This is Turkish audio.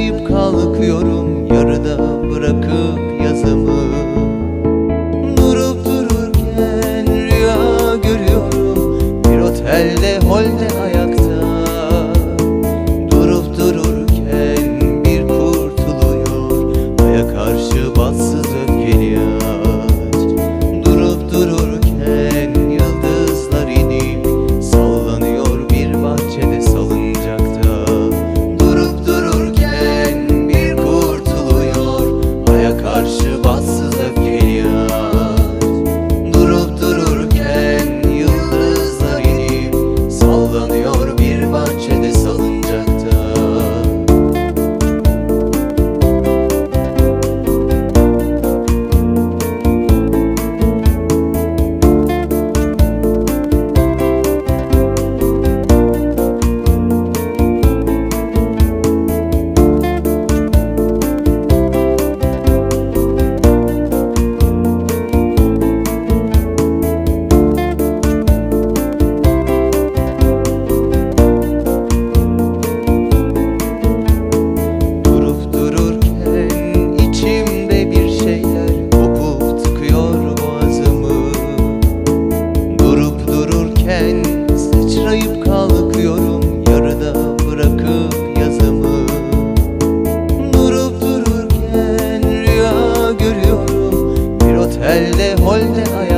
atlayıp kalkıyorum Yarıda bırakıp yazımı. Durup dururken rüya görüyorum Bir otelde holde elde holde ay